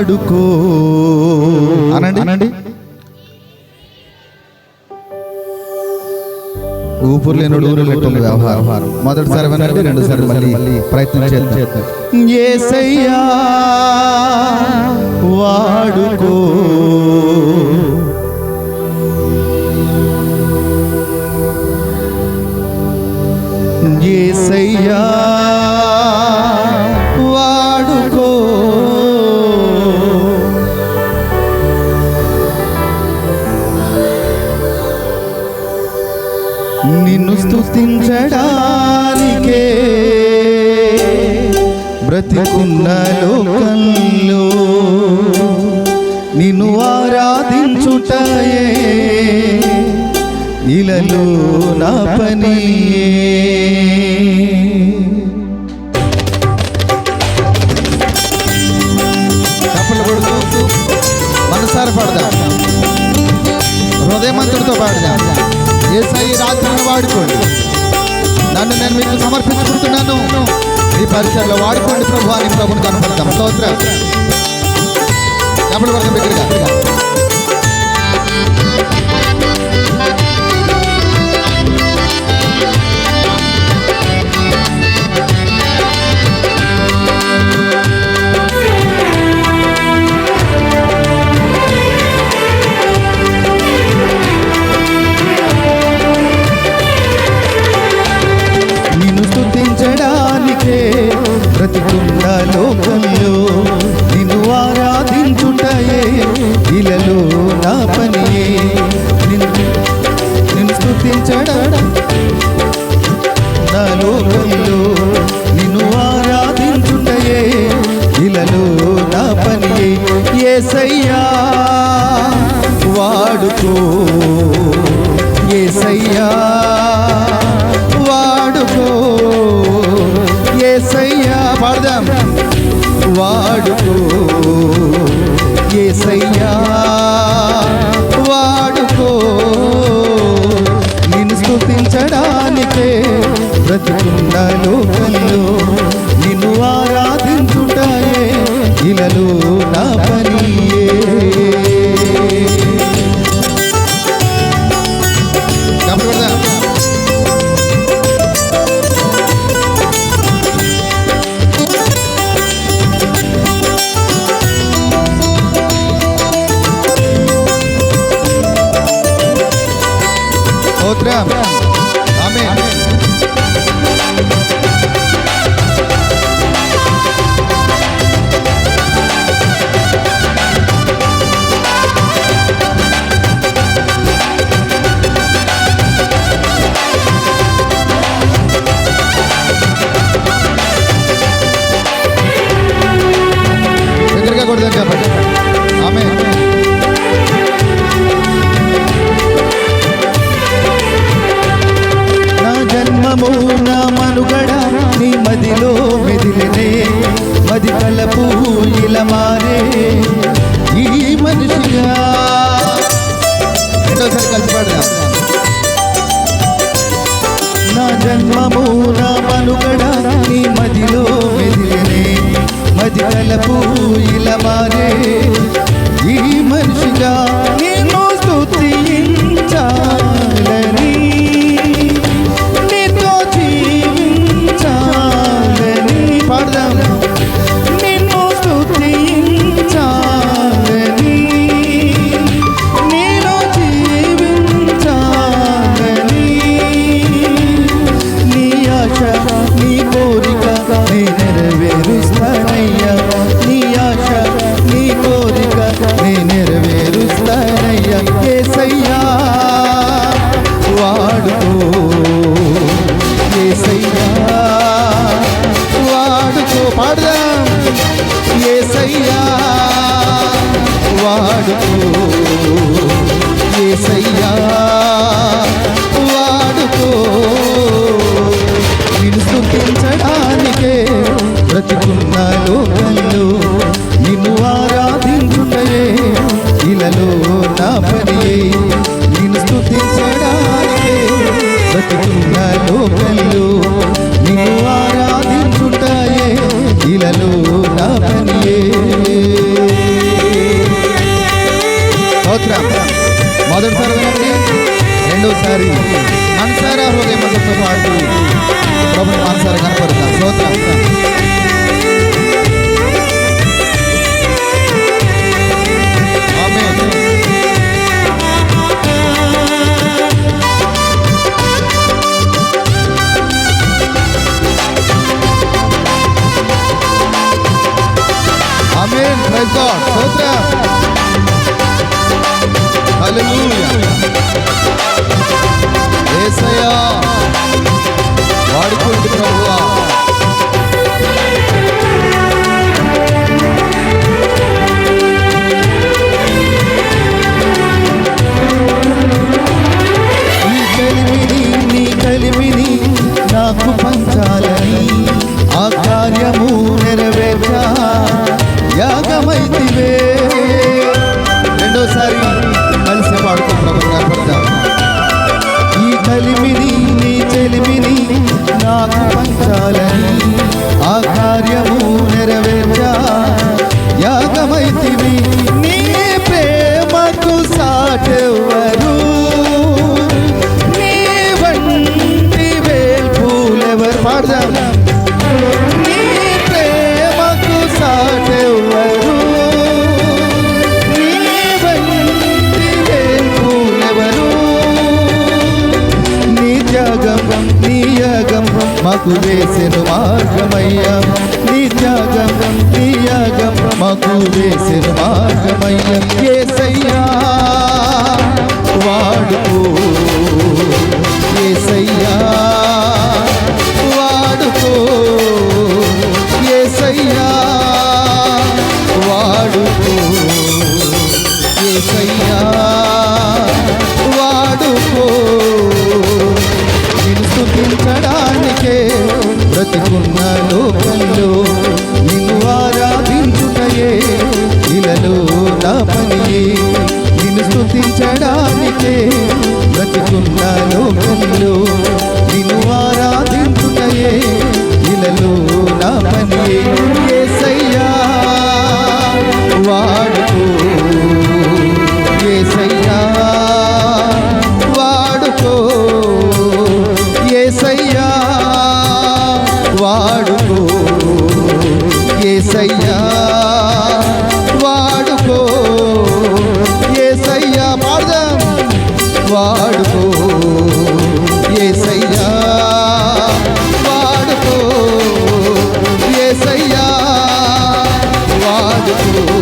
వాడుకో అనండి. అనండి. ఊపిరి లేనుడు ఊరులెట్టుంది వ్యవహారం. మొదటిసారి వినండి రెండుసారి మళ్ళీ ప్రయత్నం చేద్దాం. ఏసయ్యా వాడుకో. స్థుతించడానికే బ్రతికున్న లోకంలో నిన్ను ఆరాధించుటయే ఇలలో నా పని. చప్పలు కొడుతూ మనసారి పాడదాం. హృదయమంతుడితో పాడదాం. ఏసై రాజ్యాన్ని వాడుకోండి నన్ను నేను మీకు సమర్పించుకుంటున్నాను. ఈ పరిచయంలో వాడుకోండి ప్రభు అని ప్రభుని కనపడతాం. స్తోత్రం. డబ్బులు పడతాం దగ్గరగా. నా పనియే నిన్ను నిన్ను స్తుతించడం నా లోకంలో నిన్ను ఆరాధించుటయే. ఇలలో నా పనియే ఏసయ్యా. వాడుకో ఏసయ్యా. వాడుకో ఏసయ్యా. పాడదాం. వాడుకో ఏసయ్యా. స్తోత్రం పాడదాం నా జన్మము నా మనుగడ నీ మదిలో మెదిలినే మది కలపు ఇలా మారే ఈ మనిషిగా వాడుకో గోపిలు నిన్ను ఆరాధించుటయే ఇలలో నా పనియే మొదటిసారి రెండోసారి. మనసారా హృదయం. Hallelujah. మాకు వేసెను మార్గమయ్యా. నీ త్యాగం నీ యాగం మాకు వేసెను మార్గమయ్యా. ఏసయ్యా వాడుకో వాడుకో. ఏసయ్యా పాడదాం. వాడుకో. ఏసయ్యా వాడుకో. ఏసయ్యా వాడుకో.